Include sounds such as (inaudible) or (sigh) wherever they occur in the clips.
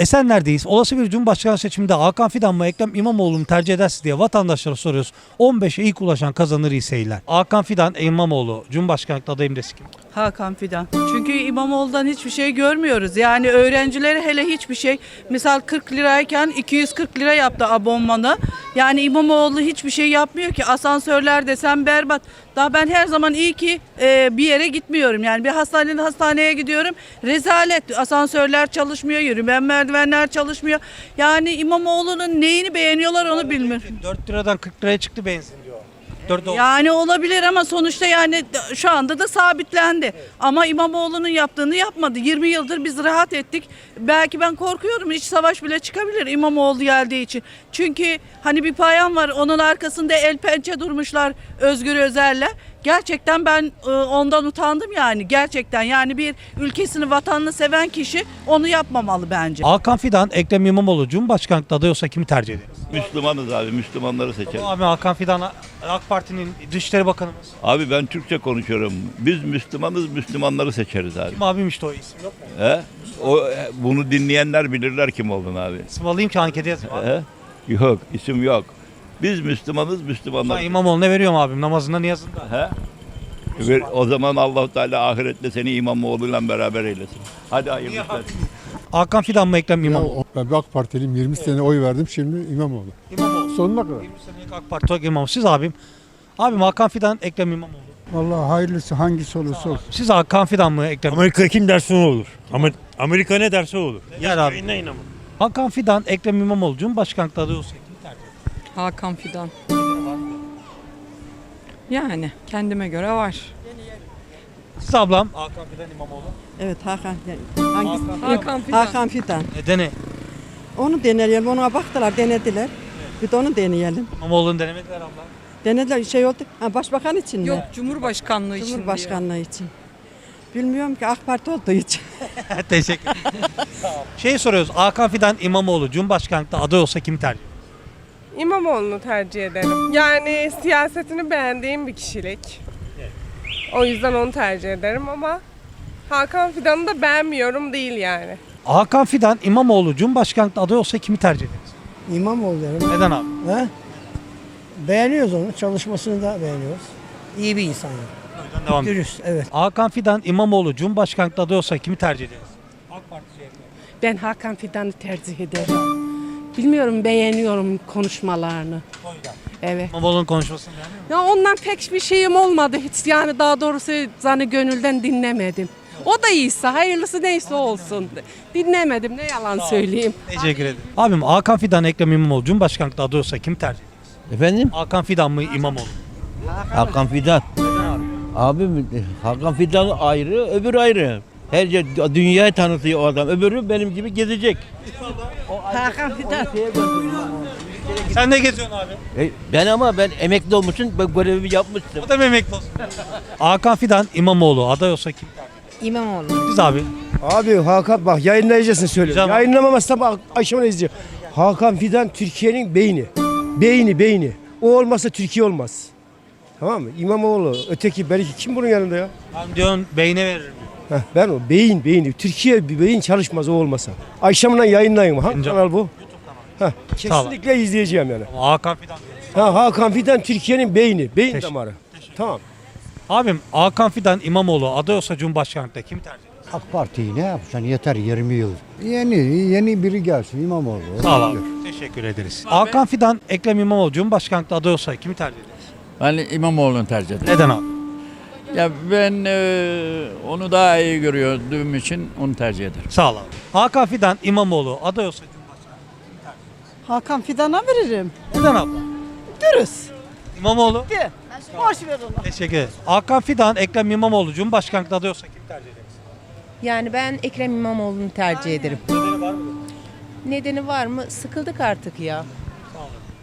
Esenler'deyiz. Olası bir Cumhurbaşkanı seçiminde Hakan Fidan mı Ekrem İmamoğlu mu tercih edersiniz diye vatandaşlara soruyoruz. 15'e ilk ulaşan kazanır seyirler. Hakan Fidan, İmamoğlu, Cumhurbaşkanlıkta adayım desin kim? Hakan Fidan. Çünkü İmamoğlu'dan hiçbir şey görmüyoruz. Yani öğrencilere hele hiçbir şey. Misal 40 lirayken 240 lira yaptı abonmanı. Yani İmamoğlu hiçbir şey yapmıyor ki. Asansörler desem berbat. Daha ben her zaman iyi ki e, bir yere gitmiyorum. Yani bir hastaneden hastaneye gidiyorum. Rezalet. Asansörler çalışmıyor, yürümen merdivenler çalışmıyor. Yani İmamoğlu'nun neyini beğeniyorlar onu bilmiyorum. 4 liradan 40 liraya çıktı benzin diyor. 4 oldu. Yani olabilir ama sonuçta yani şu anda da sabitlendi. Ama İmamoğlu'nun yaptığını yapmadı. 20 yıldır biz rahat ettik. Belki ben korkuyorum iç savaş bile çıkabilir İmamoğlu geldiği için. Çünkü hani bir payan var onun arkasında el pençe durmuşlar Özgür Özel'le. Gerçekten ben e, ondan utandım yani gerçekten. Yani bir ülkesini vatanını seven kişi onu yapmamalı bence. Hakan Fidan, Ekrem İmamoğlu Cumhurbaşkanlıkta aday olsa kimi tercih ederiz? Müslümanız abi, Müslümanları seçeriz. Abi Hakan Fidan AK Parti'nin Dışişleri Bakanımız. Abi ben Türkçe konuşuyorum. Biz Müslümanız, Müslümanları seçeriz abi. Kim abim işte o isim yok mu? He? O e, bunu dinleyenler bilirler kim olduğunu abi. İsim alayım ki ankete yazayım abi. He? Yok, isim yok. Biz Müslümanız, Müslümanlar. İmamoğlu'na veriyorum abim namazında niyazında. He? Ve o zaman Allahu Teala ahirette seni İmamoğlu'yla beraber eylesin. Hadi hayırlı işler. Hakan Fidan mı Ekrem Ya, İmamoğlu? o- ben bir AK Partiliyim 20 sene oy verdim şimdi İmamoğlu. İmamoğlu. Sonuna kadar. 20 senelik AK Parti olarak İmamoğlu. Siz abim. Abim Hakan Fidan, Ekrem İmamoğlu. Vallahi hayırlısı hangisi olursa olsun. Siz Hakan Fidan mı Ekrem? Amerika kim derse o olur. Amer- Amerika ne derse o olur. Gel abi. Ama. Hakan Fidan, Ekrem İmamoğlu Cumhurbaşkanlıkta aday olsa kimi tercih ederiz? Hakan Fidan. Yani kendime göre var. Siz ablam. Hakan Fidan İmamoğlu. Evet Hakan. Hangisi? Hakan Fidan. Hakan Fidan. Nedeni? Onu deneyelim. Ona baktılar, denediler. Bir de onu deneyelim. İmamoğlu'nu denemediler abla. Denediler şey oldu. Ha, başbakan için Yok mi? Cumhurbaşkanlığı için diyor. Cumhurbaşkanlığı için. Bilmiyorum ki AK Parti olduğu için. (laughs) Teşekkür ederim. şey soruyoruz. Hakan Fidan İmamoğlu Cumhurbaşkanlıkta aday olsa kimi tercih? İmamoğlu'nu tercih ederim. Yani siyasetini beğendiğim bir kişilik. O yüzden onu tercih ederim ama Hakan Fidan'ı da beğenmiyorum değil yani. Hakan Fidan İmamoğlu Cumhurbaşkanlıkta aday olsa kimi tercih ederiz? İmamoğlu derim. Neden abi? He? Beğeniyoruz onu. Çalışmasını da beğeniyoruz. İyi bir insan. yani. Devam edelim. Dürüst. Evet. Hakan Fidan İmamoğlu Cumhurbaşkanlıkta aday olsa kimi tercih ederiz? AK Parti CHP. Ben Hakan Fidan'ı tercih ederim. Bilmiyorum beğeniyorum konuşmalarını. Yüzden. Evet. İmamoğlu'nun konuşmasını beğeniyor musun? Ya ondan pek bir şeyim olmadı hiç yani daha doğrusu zannı gönülden dinlemedim. O da iyiyse hayırlısı neyse olsun. Dinlemedim ne yalan söyleyeyim. Teşekkür ederim. Abim Hakan Fidan Ekrem İmamoğlu Cumhurbaşkanlıkta aday olsa kimi tercih ederiz? Efendim? Hakan Fidan mı İmamoğlu? Hakan Fidan. Abi Hakan Fidan ayrı, öbürü ayrı. Her yer dünyayı tanıtıyor o adam. Öbürü benim gibi gezecek. Hakan Fidan. Sen ne geziyorsun abi? E, ben ama ben emekli olmuşum, ben görevimi yapmıştım. O da memekli olsun. Hakan Fidan İmamoğlu aday olsa kim? İmamoğlu. Biz abi. Abi Hakan bak yayınlayacaksın söylüyorum. Güzel. Yayınlamamazsa bak akşamına izleyeceğim. Hakan Fidan Türkiye'nin beyni. Beyni beyni. O olmazsa Türkiye olmaz. Tamam mı? İmamoğlu, öteki belki kim bunun yanında ya? Ben diyorsun beyne veririm. Heh, ben o beyin beyni. Türkiye bir beyin çalışmaz o olmasa. Akşamına yayınlayın. Hangi kanal bu? Heh, kesinlikle izleyeceğim yani. Ama Hakan Fidan. Ha, Hakan Fidan Türkiye'nin beyni. Beyin Teşekkür- damarı. Tamam. Abim Hakan Fidan İmamoğlu aday olsa Cumhurbaşkanlıkta kim tercih? AK Parti'yi ne yapacaksın yeter 20 yıl. Yeni yeni biri gelsin İmamoğlu. Sağ ol abi. Teşekkür ederiz. Hakan Fidan Ekrem İmamoğlu Cumhurbaşkanlıkta aday olsa kimi tercih ederiz? Ben İmamoğlu'nu tercih ederim. Neden abi? Ya ben e, onu daha iyi gördüğüm için onu tercih ederim. Sağ ol abi. Hakan Fidan İmamoğlu aday olsa Cumhurbaşkanlıkta. Hakan Fidan'a veririm. Neden abla? Dürüst. İmamoğlu. Boş ver onu. Teşekkür ederiz. Hakan Fidan Ekrem İmamoğlu Cumhurbaşkanlıkta aday olsa kimi tercih ederiz? Yani ben Ekrem İmamoğlu'nu tercih ederim. Nedeni var mı? Nedeni var mı? Sıkıldık artık ya.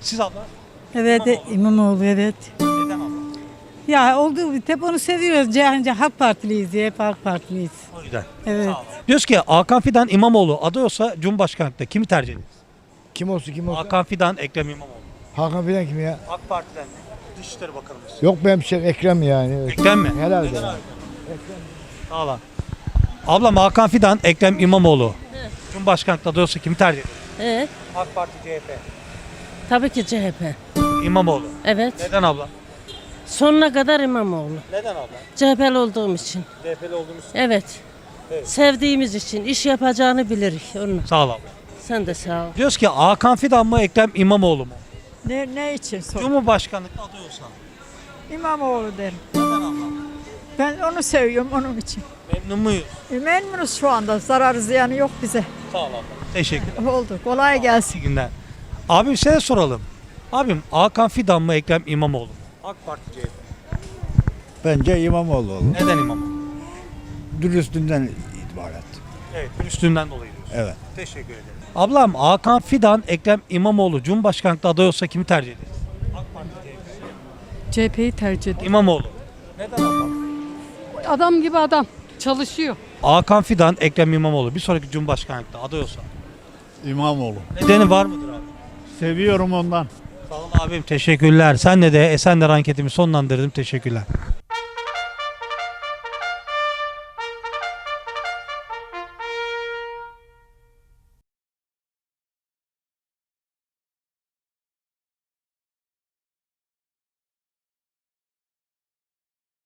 Siz abla. Evet İmamoğlu evet. Neden? Ya oldu hep onu seviyoruz. Cehence Halk Partiliyiz diye hep Halk Partiliyiz. O yüzden. Evet. Diyoruz ki Hakan Fidan İmamoğlu aday olsa Cumhurbaşkanlıkta kimi tercih ederiz? Kim olsun kim Hakan Fidan Ekrem İmamoğlu. Hakan Fidan kim ya? AK Parti'den Dışişleri Bakanımız. Yok benim şey Ekrem yani. Ekrem mi? Herhalde. Sağ ol abi. Ablam Hakan Fidan Ekrem İmamoğlu. Cumhurbaşkanlıkta aday olsa kimi tercih eder? Ee, AK Parti, CHP. tabii ki CHP. İmamoğlu. Evet. Neden abla? Sonuna kadar İmamoğlu. Neden abla? CHP'li olduğum için. CHP'li olduğumuz Evet. Evet. Sevdiğimiz için iş yapacağını biliriz onun. Sağ ol abla. Sen de sağ ol. Diyoruz ki Hakan Fidan mı Ekrem İmamoğlu mu? Ne, ne için sor? Cumhurbaşkanlıkta aday olsa. İmamoğlu derim. Neden abla? Ben onu seviyorum onun için. Memnun muyuz? E, memnunuz şu anda. Zararı ziyanı yok bize. Sağ ol abla. Teşekkür Oldu. Kolay gelsin. İyi günler. Abim size soralım. Abim Hakan Fidan mı Ekrem İmamoğlu mu? AK Parti CHP. Bence İmamoğlu olur. Neden İmamoğlu? Dürüstlüğünden ibaret. Evet, üstünden dolayı diyorsun. Evet. Teşekkür ederim. Ablam Hakan Fidan, Ekrem İmamoğlu Cumhurbaşkanlıkta aday olsa kimi tercih ederiz? AK Parti CHP. CHP'yi tercih ediyorum. İmamoğlu. Neden ablam? Adam gibi adam. Çalışıyor. Hakan Fidan, Ekrem İmamoğlu bir sonraki Cumhurbaşkanlıkta aday olsa. İmamoğlu. Nedeni var mıdır abi? Seviyorum ondan. Abim teşekkürler. Senle de Esenler anketimi sonlandırdım. Teşekkürler.